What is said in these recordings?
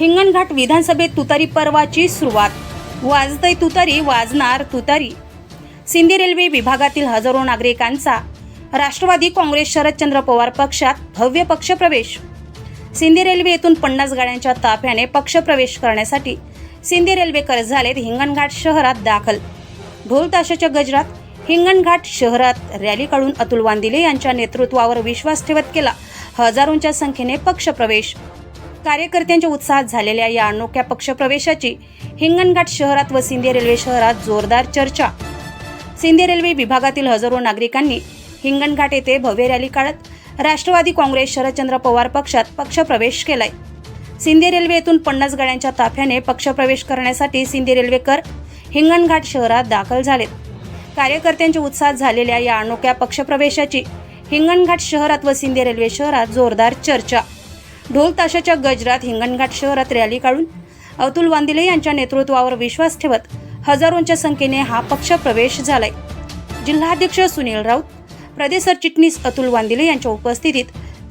हिंगणघाट विधानसभेत तुतारी पर्वाची सुरुवात. वाजतय तुतारी वाजणार तुतारी. सिंधी रेल्वे विभागातील हजारो नागरिकांचा राष्ट्रवादी काँग्रेस शरदचंद्र पवार पक्षात भव्य पक्षप्रवेश. सिंधी रेल्वे येथून पन्नास गाड्यांच्या ताफ्याने पक्षप्रवेश करण्यासाठी सिंधी रेल्वेकर झालेत हिंगणघाट शहरात दाखल. ढोल ताशाच्या गजरात हिंगणघाट शहरात रॅली काढून अतुल वांदिले यांच्या नेतृत्वावर विश्वास ठेवत केला. हजारोंच्या संख्येने पक्षप्रवेश. कार्यकर्त्यांच्या उत्साहात झालेल्या या अनोख्या पक्षप्रवेशाची हिंगणघाट शहरात व सिंधी रेल्वे शहरात जोरदार चर्चा. सिंधी रेल्वे विभागातील हजारो नागरिकांनी हिंगणघाट येथे भव्य रॅली काढत राष्ट्रवादी काँग्रेस शरदचंद्र पवार पक्षात पक्षप्रवेश केलाय. सिंधी रेल्वे येथून पन्नास गाड्यांच्या ताफ्याने पक्षप्रवेश करण्यासाठी सिंधी रेल्वेकर हिंगणघाट शहरात दाखल झालेत. कार्यकर्त्यांच्या उत्साहात झालेल्या या अनोख्या पक्षप्रवेशाची हिंगणघाट शहरात व सिंधी रेल्वे शहरात जोरदार चर्चा. ढोल ताशाच्या गजरात हिंगणघाट शहरात रॅली काढून अतुल वांदिले यांच्या नेतृत्वावर विश्वास ठेवत हजारोंच्या संख्येने हा पक्ष प्रवेश झालाय. जिल्हाध्यक्ष सुनील राऊत प्रदेश सरचिटणीस अतुल वांदिले यांच्या उपस्थितीत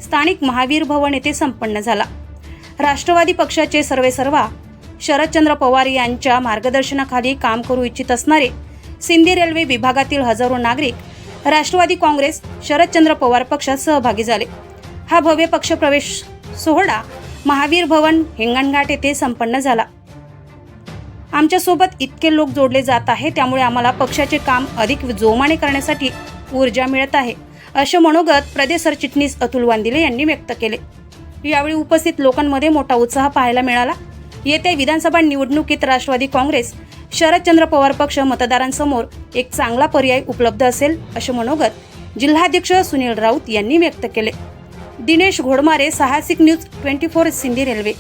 स्थानिक महावीर भवन येथे संपन्न झाला. राष्ट्रवादी पक्षाचे सर्वेसर्वा शरदचंद्र पवार यांच्या मार्गदर्शनाखाली काम करू इच्छित असणारे सिंधी रेल्वे विभागातील हजारो नागरिक राष्ट्रवादी काँग्रेस शरदचंद्र पवार पक्षात सहभागी झाले. हा भव्य पक्षप्रवेश सोहळा महावीर भवन हिंगणघाट येथे संपन्न झाला. आमच्यासोबत इतके लोक जोडले जात आहे त्यामुळे आम्हाला पक्षाचे काम अधिक जोमाने करण्यासाठी ऊर्जा मिळत आहे असे मनोगत प्रदेश सरचिटणीस अतुल वांदिले यांनी व्यक्त केले. यावेळी उपस्थित लोकांमध्ये मोठा उत्साह पाहायला मिळाला. येत्या विधानसभा निवडणुकीत राष्ट्रवादी काँग्रेस शरदचंद्र पवार पक्ष मतदारांसमोर एक चांगला पर्याय उपलब्ध असेल असे मनोगत जिल्हाध्यक्ष सुनील राऊत यांनी व्यक्त केले. दिनेश घोडमारे साहसिक news twenty four Sindhi railway.